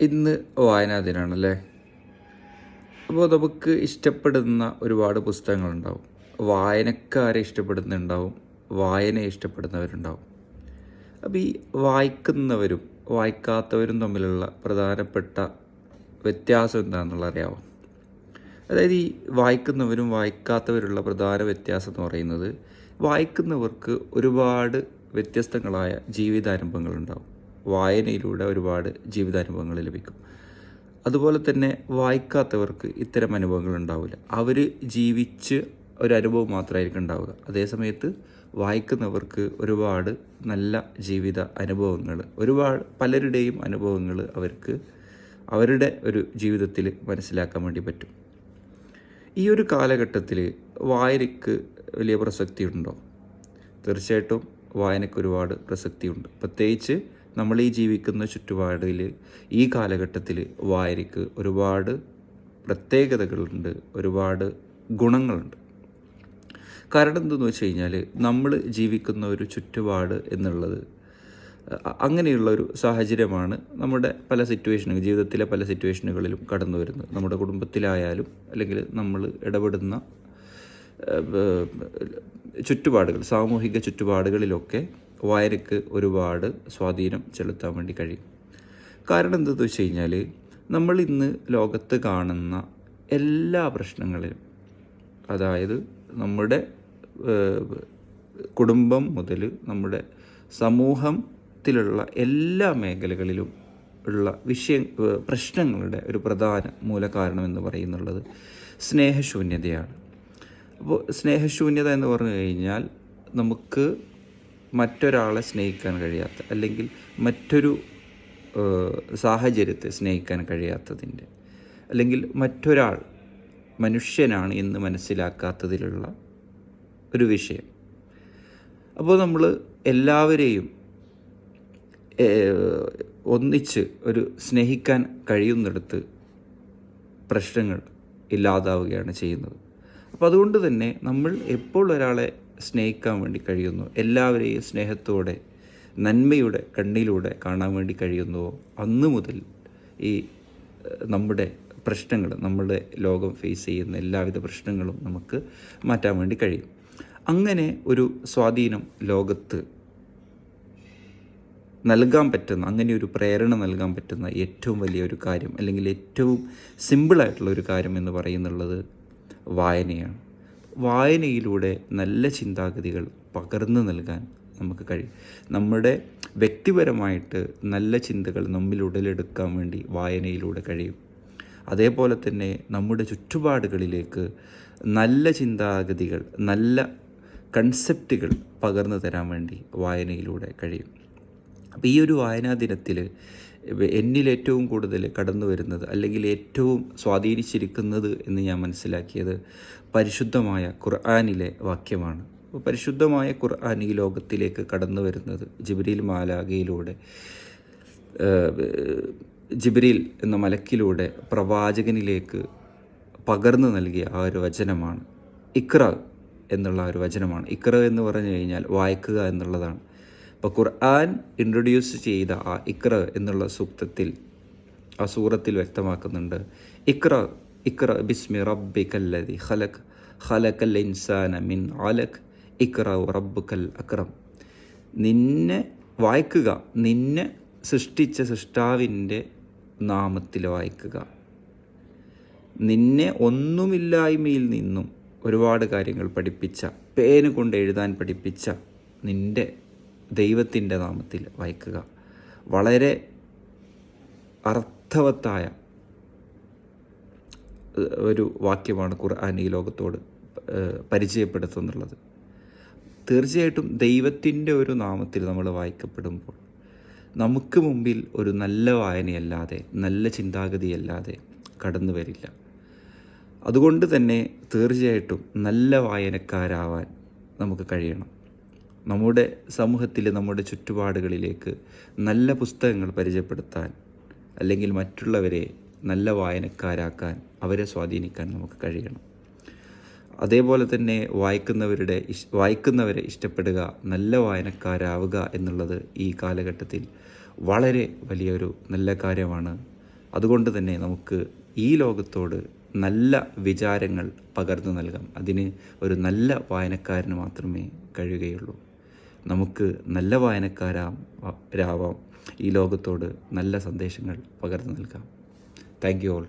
ഇന്ന് വായനാ ദിനമാണല്ലേ അപ്പോൾ നമുക്ക് ഇഷ്ടപ്പെടുന്ന ഒരുപാട് പുസ്തകങ്ങളുണ്ടാവും. വായനക്കാരെ ഇഷ്ടപ്പെടുന്നുണ്ടാവും വായനയെ ഇഷ്ടപ്പെടുന്നവരുണ്ടാവും. അപ്പോൾ ഈ വായിക്കുന്നവരും വായിക്കാത്തവരും തമ്മിലുള്ള പ്രധാനപ്പെട്ട വ്യത്യാസം എന്താണെന്നുള്ള അറിയാമോ അതായത് ഈ വായിക്കുന്നവരും വായിക്കാത്തവരുള്ള പ്രധാന വ്യത്യാസം എന്ന് പറയുന്നത് വായിക്കുന്നവർക്ക് ഒരുപാട് വ്യത്യസ്തങ്ങളായ ജീവിതാനുഭവങ്ങളുണ്ടാവും വായനയിലൂടെ ഒരുപാട് ജീവിതാനുഭവങ്ങൾ ലഭിക്കും. അതുപോലെ തന്നെ വായിക്കാത്തവർക്ക് ഇത്തരം അനുഭവങ്ങൾ ഉണ്ടാവില്ല. അവർ ജീവിച്ച് ഒരു അനുഭവം മാത്രമായിരിക്കും ഉണ്ടാവുക. അതേസമയത്ത് വായിക്കുന്നവർക്ക് ഒരുപാട് നല്ല ജീവിത അനുഭവങ്ങൾ ഒരുപാട് പലരുടെയും അനുഭവങ്ങൾ അവർക്ക് അവരുടെ ഒരു ജീവിതത്തിൽ മനസ്സിലാക്കാൻ വേണ്ടി പറ്റും. ഈ ഒരു കാലഘട്ടത്തിൽ വായനയ്ക്ക് വലിയ പ്രസക്തി ഉണ്ടോ തീർച്ചയായിട്ടും വായനയ്ക്ക് ഒരുപാട് പ്രസക്തിയുണ്ട്. പ്രത്യേകിച്ച് നമ്മൾ ഈ ജീവിക്കുന്ന ചുറ്റുപാടിൽ ഈ കാലഘട്ടത്തിൽ വായനയ്ക്ക് ഒരുപാട് പ്രത്യേകതകളുണ്ട് ഒരുപാട് ഗുണങ്ങളുണ്ട്. കാരണം എന്തെന്ന് വെച്ച് കഴിഞ്ഞാൽ നമ്മൾ ജീവിക്കുന്ന ഒരു ചുറ്റുപാട് എന്നുള്ളത് അങ്ങനെയുള്ള ഒരു സാഹചര്യമാണ് നമ്മുടെ പല സിറ്റുവേഷനുകൾ ജീവിതത്തിലെ പല സിറ്റുവേഷനുകളിലും കടന്നു വരുന്നത്. നമ്മുടെ കുടുംബത്തിലായാലും അല്ലെങ്കിൽ നമ്മൾ ഇടപെടുന്ന ചുറ്റുപാടുകൾ സാമൂഹിക ചുറ്റുപാടുകളിലൊക്കെ വായനയ്ക്ക് ഒരുപാട് സ്വാധീനം ചെലുത്താൻ വേണ്ടി കഴിയും. കാരണം എന്തെന്ന് വെച്ച് കഴിഞ്ഞാൽ നമ്മൾ ഇന്ന് ലോകത്ത് കാണുന്ന എല്ലാ പ്രശ്നങ്ങളിലും അതായത് നമ്മുടെ കുടുംബം മുതൽ നമ്മുടെ സമൂഹത്തിലുള്ള എല്ലാ മേഖലകളിലും ഉള്ള വിഷയ പ്രശ്നങ്ങളുടെ ഒരു പ്രധാന മൂലകാരണം എന്ന് പറയുന്നുള്ളത് സ്നേഹശൂന്യതയാണ്. അപ്പോൾ സ്നേഹശൂന്യത എന്ന് പറഞ്ഞു കഴിഞ്ഞാൽ നമുക്ക് മറ്റൊരാളെ സ്നേഹിക്കാൻ കഴിയാത്ത അല്ലെങ്കിൽ മറ്റൊരു സാഹചര്യത്തെ സ്നേഹിക്കാൻ കഴിയാത്തതിന്റെ അല്ലെങ്കിൽ മറ്റൊരാൾ മനുഷ്യനാണ് എന്ന് മനസ്സിലാക്കാത്തതിലുള്ള ഒരു വിഷയം. അപ്പോൾ നമ്മൾ എല്ലാവരെയും ഒന്നിച്ച് ഒരു സ്നേഹിക്കാൻ കഴിയുന്നിടത്ത് പ്രശ്നങ്ങൾ ഇല്ലാതാവുകയാണ് ചെയ്യുന്നത്. അപ്പോൾ അതുകൊണ്ട് തന്നെ നമ്മൾ എപ്പോൾ ഒരാളെ സ്നേഹിക്കാൻ വേണ്ടി കഴിയുന്നു. എല്ലാവരെയും സ്നേഹത്തോടെ നന്മയുടെ കണ്ണിലൂടെ കാണാൻ വേണ്ടി കഴിയുന്നുവോ അന്ന് മുതൽ ഈ നമ്മുടെ പ്രശ്നങ്ങൾ നമ്മുടെ ലോകം ഫേസ് ചെയ്യുന്ന എല്ലാവിധ പ്രശ്നങ്ങളും നമുക്ക് മാറ്റാൻ വേണ്ടി കഴിയും. അങ്ങനെ ഒരു സ്വാധീനം ലോകത്ത് നൽകാൻ പറ്റുന്ന അങ്ങനെ ഒരു പ്രേരണ നൽകാൻ പറ്റുന്ന ഏറ്റവും വലിയൊരു കാര്യം അല്ലെങ്കിൽ ഏറ്റവും സിമ്പിളായിട്ടുള്ള ഒരു കാര്യം എന്ന് പറയുന്നുള്ളത് വായനയാണ്. വായനയിലൂടെ നല്ല ചിന്താഗതികൾ പകർന്നു നൽകാൻ നമുക്ക് കഴിയും. നമ്മുടെ വ്യക്തിപരമായിട്ട് നല്ല ചിന്തകൾ നമ്മിൽ ഉടലെടുക്കാൻ വേണ്ടി വായനയിലൂടെ കഴിയും. അതേപോലെ തന്നെ നമ്മുടെ ചുറ്റുപാടുകളിലേക്ക് നല്ല ചിന്താഗതികൾ നല്ല കൺസെപ്റ്റുകൾ പകർന്നു തരാൻ വേണ്ടി വായനയിലൂടെ കഴിയും. അപ്പോൾ ഈ ഒരു വായനാ ദിനത്തിൽ എന്നിൽ ഏറ്റവും കൂടുതൽ കടന്നു വരുന്നത് അല്ലെങ്കിൽ ഏറ്റവും സ്വാധീനിച്ചിരിക്കുന്നത് എന്ന് ഞാൻ മനസ്സിലാക്കിയത് പരിശുദ്ധമായ ഖുർആാനിലെ വാക്യമാണ്. പരിശുദ്ധമായ ഖുർആൻ ഈ ലോകത്തിലേക്ക് കടന്നു വരുന്നത് ജിബ്രീൽ മാലാഗയിലൂടെ ജിബ്രീൽ എന്ന മലക്കിലൂടെ പ്രവാചകനിലേക്ക് പകർന്നു നൽകിയ ആ ഒരു വചനമാണ്. ഇക്ര എന്നുള്ള ആ ഒരു വചനമാണ്. ഇക്ര എന്ന് പറഞ്ഞു കഴിഞ്ഞാൽ വായിക്കുക എന്നുള്ളതാണ്. അപ്പോൾ ഖുർആൻ ഇൻട്രൊഡ്യൂസ് ചെയ്ത ആ ഇക്ര എന്നുള്ള സൂക്തത്തിൽ ആ സൂറത്തിൽ വ്യക്തമാക്കുന്നുണ്ട്. ഇക്ര ഇക്ര ബിസ്മി റബ്ബി കല്ലതി ഖലക് ഖലക്കൽ ഇൻസാന മിൻ അലക് ഇക്ര റബ്ബുക്കൽ അക്രം. നിന്നെ വായിക്കുക നിന്നെ സൃഷ്ടിച്ച സൃഷ്ടാവിന്റെ നാമത്തിൽ വായിക്കുക. നിന്നെ ഒന്നുമില്ലായ്മയിൽ നിന്നും ഒരുപാട് കാര്യങ്ങൾ പഠിപ്പിച്ച പേന് കൊണ്ട് എഴുതാൻ പഠിപ്പിച്ച നിന്റെ ദൈവത്തിന്റെ നാമത്തിൽ വായിക്കുക. വളരെ അർത്ഥവത്തായ ഒരു വാക്യമാണ് ഖുർആൻ ഈ ലോകത്തോട് പരിചയപ്പെടുത്തുന്നുള്ളത്. തീർച്ചയായിട്ടും ദൈവത്തിന്റെ ഒരു നാമത്തിൽ നമ്മൾ വായിക്കപ്പെടുമ്പോൾ നമുക്ക് മുമ്പിൽ ഒരു നല്ല വായനയല്ലാതെ നല്ല ചിന്താഗതിയല്ലാതെ കടന്നു വരില്ല. അതുകൊണ്ട് തന്നെ തീർച്ചയായിട്ടും നല്ല വായനക്കാരാവാൻ നമുക്ക് കഴിയണം. നമ്മുടെ സമൂഹത്തിൽ നമ്മുടെ ചുറ്റുപാടുകളിലേക്ക് നല്ല പുസ്തകങ്ങൾ പരിചയപ്പെടുത്താൻ അല്ലെങ്കിൽ മറ്റുള്ളവരെ നല്ല വായനക്കാരാക്കാൻ അവരെ സ്വാധീനിക്കാൻ നമുക്ക് കഴിയണം. അതേപോലെ തന്നെ വായിക്കുന്നവരുടെ ഇഷ് വായിക്കുന്നവരെ ഇഷ്ടപ്പെടുക നല്ല വായനക്കാരാവുക എന്നുള്ളത് ഈ കാലഘട്ടത്തിൽ വളരെ വലിയൊരു നല്ല കാര്യമാണ്. അതുകൊണ്ട് തന്നെ നമുക്ക് ഈ ലോകത്തോട് നല്ല വിചാരങ്ങൾ പകർന്നു നൽകാം. അതിന് ഒരു നല്ല വായനക്കാരന് മാത്രമേ കഴിയുകയുള്ളൂ. നമുക്ക് നല്ല വായനക്കാരാം രാവാം. ഈ ലോകത്തോട് നല്ല സന്ദേശങ്ങൾ പകർന്നു നൽകാം. Thank you all